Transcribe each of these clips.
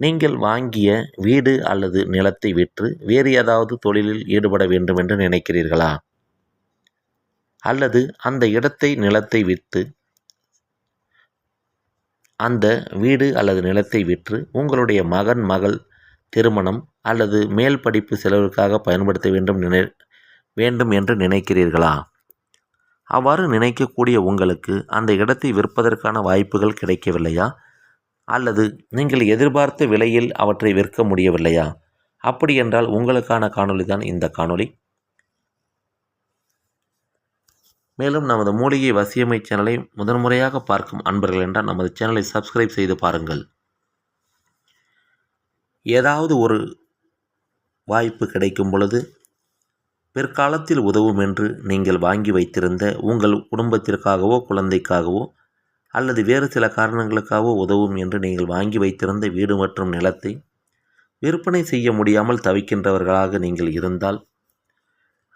நீங்கள் வாங்கிய வீடு அல்லது நிலத்தை விற்று வேறு ஏதாவது தொழிலில் ஈடுபட வேண்டும் என்று நினைக்கிறீர்களா? அல்லது அந்த இடத்தை நிலத்தை விற்று அந்த வீடு அல்லது நிலத்தை விற்று உங்களுடைய மகன் மகள் திருமணம் அல்லது மேல் படிப்பு செலவிற்காக பயன்படுத்த வேண்டும் நினை வேண்டும் என்று நினைக்கிறீர்களா? அவ்வாறு நினைக்கக்கூடிய உங்களுக்கு அந்த இடத்தை விற்பதற்கான வாய்ப்புகள் கிடைக்கவில்லையா? அல்லது நீங்கள் எதிர்பார்த்த விலையில் அவற்றை விற்க முடியவில்லையா? அப்படி என்றால் உங்களுக்கான காணொளி தான் இந்த காணொளி. மேலும் நமது மூலிகை வசியமை சேனலை முதன்முறையாக பார்க்கும் அன்பர்கள் என்றால் நமது சேனலை சப்ஸ்கிரைப் செய்து பாருங்கள். ஏதாவது ஒரு வாய்ப்பு கிடைக்கும் பொழுது பிற்காலத்தில் உதவும் என்று நீங்கள் வாங்கி வைத்திருந்த உங்கள் குடும்பத்திற்காகவோ குழந்தைக்காகவோ அல்லது வேறு சில காரணங்களுக்காகவோ உதவும் என்று நீங்கள் வாங்கி வைத்திருந்த வீடு மற்றும் நிலத்தை விற்பனை செய்ய முடியாமல் தவிக்கின்றவர்களாக நீங்கள் இருந்தால்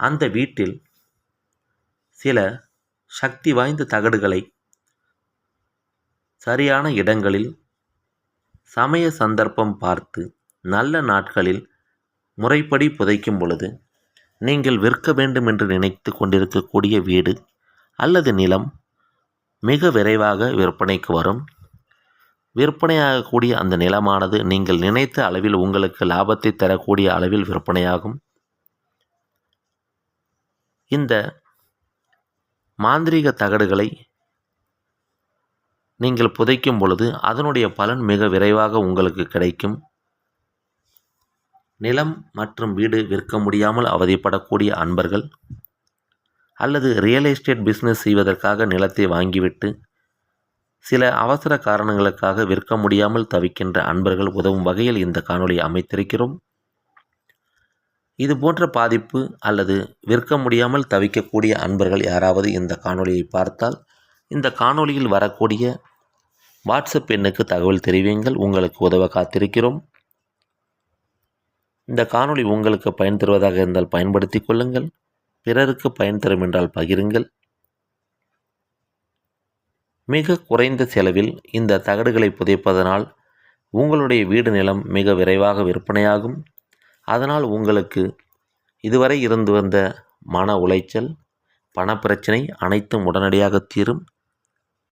அந்த வீட்டில் சில சக்தி வாய்ந்த தகடுகளை சரியான இடங்களில் சமய சந்தர்ப்பம் பார்த்து நல்ல நாட்களில் முறைப்படி புதைக்கும் பொழுது நீங்கள் விற்க வேண்டும் என்று நினைத்து கொண்டிருக்கக்கூடிய வீடு அல்லது நிலம் மிக விரைவாக விற்பனைக்கு வரும். விற்பனையாகக்கூடிய அந்த நிலமானது நீங்கள் நினைத்த அளவில் உங்களுக்கு லாபத்தை தரக்கூடிய அளவில் விற்பனையாகும். இந்த மாந்திரீக தகடுகளை நீங்கள் புதைக்கும் பொழுது அதனுடைய பலன் மிக விரைவாக உங்களுக்கு கிடைக்கும். நிலம் மற்றும் வீடு விற்க முடியாமல் அவதிப்படக்கூடிய அன்பர்கள் அல்லது ரியல் எஸ்டேட் பிஸ்னஸ் செய்வதற்காக நிலத்தை வாங்கிவிட்டு சில அவசர காரணங்களுக்காக விற்க முடியாமல் தவிக்கின்ற அன்பர்கள் உதவும் வகையில் இந்த காணொலியை அமைத்திருக்கிறோம். இது போன்ற பாதிப்பு அல்லது விற்க முடியாமல் தவிக்கக்கூடிய அன்பர்கள் யாராவது இந்த காணொளியை பார்த்தால் இந்த காணொளியில் வரக்கூடிய வாட்ஸ்அப் எண்ணுக்கு தகவல் தெரிவியுங்கள். உங்களுக்கு உதவ காத்திருக்கிறோம். இந்த காணொளி உங்களுக்கு பயன் தருவதாக இருந்தால் பயன்படுத்தி கொள்ளுங்கள். பிறருக்கு பயன் தரும் என்றால் பகிருங்கள். மிக குறைந்த செலவில் இந்த தகடுகளை புதைப்பதனால் உங்களுடைய வீடு நிலம் மிக விரைவாக விற்பனையாகும். அதனால் உங்களுக்கு இதுவரை இருந்து வந்த மன உளைச்சல் பணப்பிரச்சனை அனைத்தும் உடனடியாக தீரும்.